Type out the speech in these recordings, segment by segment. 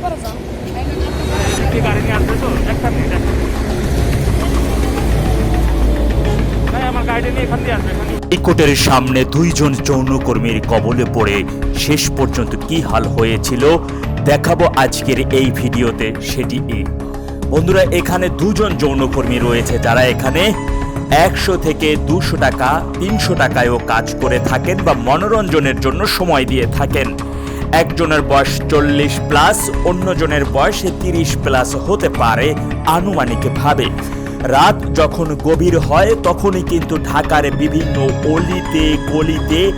একটা হাইকোর্টের সামনে দুইজন যৌনকর্মীর কবলে পড়ে শেষ পর্যন্ত কি হাল হয়েছিল দেখাবো আজকের এই ভিডিওতে সেটি এই বন্ধুরা, এখানে দুজন যৌনকর্মী রয়েছে যারা এখানে একশো থেকে দুশো টাকা, তিনশো টাকায়ও কাজ করে থাকেন বা মনোরঞ্জনের জন্য সময় দিয়ে থাকেন। একজনের বয়স চল্লিশ প্লাস অন্যজনের বয়স তিরিশ প্লাস হতে পারে আনুমানিকভাবে রাত যখন গভীর হয়, তখনই কিন্তু ঢাকার বিভিন্ন অলিতে, গলিতে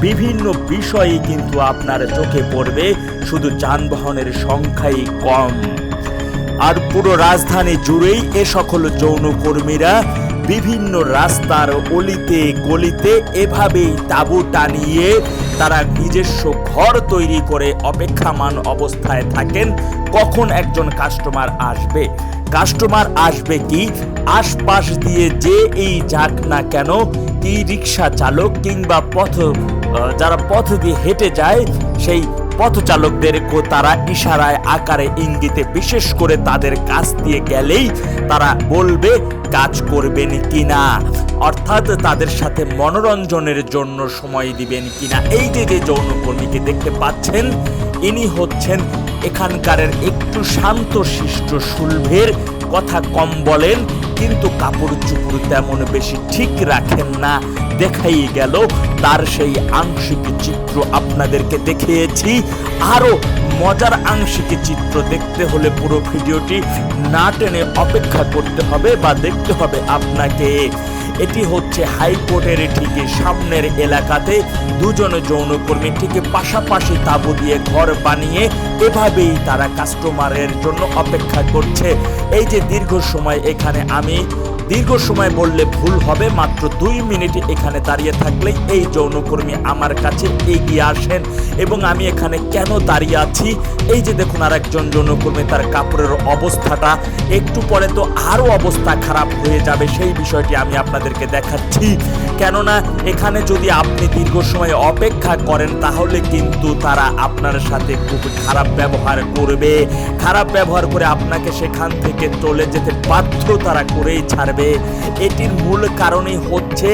বিভিন্ন বিষয়ে কিন্তু আপনার চোখে পড়বে, শুধু যানবাহনের সংখ্যাই কম। আর পুরো রাজধানী জুড়েই এ সকল যৌনকর্মীরা বিভিন্ন রাস্তার অলিতে গলিতে এভাবেই তাঁবু টানিয়ে তারা নিজস্ব ঘর তৈরি করে অপেক্ষামান অবস্থায় থাকেন। কখন একজন কাস্টমার আসবে? কাস্টমার আসবে কি? আশপাশ দিয়ে যে এই যাক না কেন ই রিক্সা চালক কিংবা পথ যারা পথ দিয়ে হেঁটে যায়, সেই পথচালকদেরকেও তারা ইশারায় আকারে ইঙ্গিতে বিশেষ করে তাদের কাছ দিয়ে গেলেই তারা বলবে, কাজ করবেন কিনা? অর্থাৎ তাদের সাথে মনোরঞ্জনের জন্য সময় দিবেন কিনা? এই যে যে যৌনকর্মীকে দেখতে পাচ্ছেন, ইনি হচ্ছেন এখানকারের একটু শান্ত, শিষ্ট শুলভের কথা কম বলেন। কিন্তু কাপড় চুপড় তেমন বেশি ঠিক রাখেন না। দেখাই গেল, তার সেই আংশিক চিত্র আপনাদেরকে দেখিয়েছি। আরও মজার আংশিক চিত্র দেখতে হলে পুরো ভিডিওটি না টেনে অপেক্ষা করতে হবে বা দেখতে হবে আপনাকে। এটি হচ্ছে হাইকোর্টের ঠিকই সামনের এলাকাতে দুজন যৌনকর্মী ঠিক পাশাপাশি তাঁবু দিয়ে ঘর বানিয়ে এভাবেই তারা কাস্টমারের জন্য অপেক্ষা করছে। এই যে দীর্ঘ সময় এখানে আমি দীর্ঘ সময় বললে ভুল হবে, মাত্র দুই মিনিট এখানে দাঁড়িয়ে থাকলেই এই যৌনকর্মী আমার কাছে এগিয়ে আসেন এবং আমি এখানে কেন দাঁড়িয়ে আছি? এই যে দেখুন আর একজন যৌনকর্মী, তার কাপড়ের অবস্থাটা, একটু পরে তো আরও অবস্থা খারাপ হয়ে যাবে, সেই বিষয়টি আমি আপনাদেরকে দেখাচ্ছি। কেননা এখানে যদি আপনি দীর্ঘ সময় অপেক্ষা করেন, তাহলে কিন্তু তারা আপনার সাথে খুব খারাপ ব্যবহার করবে। খারাপ ব্যবহার করে আপনাকে সেখান থেকে চলে যেতে বাধ্য তারা করেই ছাড়বে। এটির মূল কারণই হচ্ছে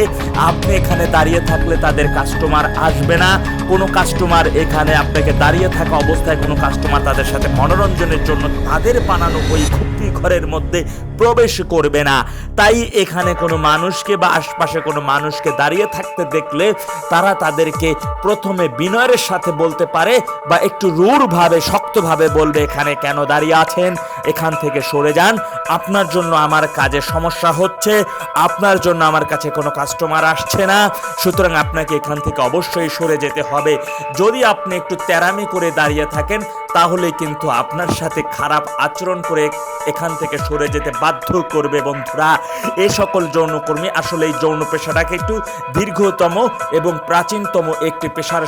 আপনি এখানে দাঁড়িয়ে থাকলে তাদের কাস্টমার আসবে না। কোনো কাস্টমার এখানে আপনাকে দাঁড়িয়ে থাকা অবস্থায় কোনো কাস্টমার তাদের সাথে মনোরঞ্জনের জন্য তাদের বানানো ওই খুপড়ি ঘরের মধ্যে প্রবেশ করবে না। তাই এখানে কোনো মানুষকে বা আশপাশে কোনো মানুষকে দাঁড়িয়ে থাকতে দেখলে তারা তাদেরকে প্রথমে বিনয়ের সাথে বলতে পারে বা একটু রূঢ়ভাবে, শক্তভাবে বলবে, এখানে কেন দাঁড়িয়ে আছেন? এখান থেকে সরে যান। আপনার জন্য আমার কাজে সমস্যা হচ্ছে। আপনার জন্য আমার কাছে কোনো কাস্টমার আসছে না। সুতরাং আপনাকে এখান থেকে অবশ্যই সরে যেতে হবে। যদি আপনি একটু তেরামি করে দাঁড়িয়ে থাকেন, তাহলে কিন্তু আপনার সাথে খারাপ আচরণ করে এখান থেকে সরে যেতে বাধ্য করবে বন্ধুরা। এ সকল যৌনকর্মী আসলে এই যৌন পেশাটাকে একটু দীর্ঘতম এবং প্রাচীনতম একটি পেশার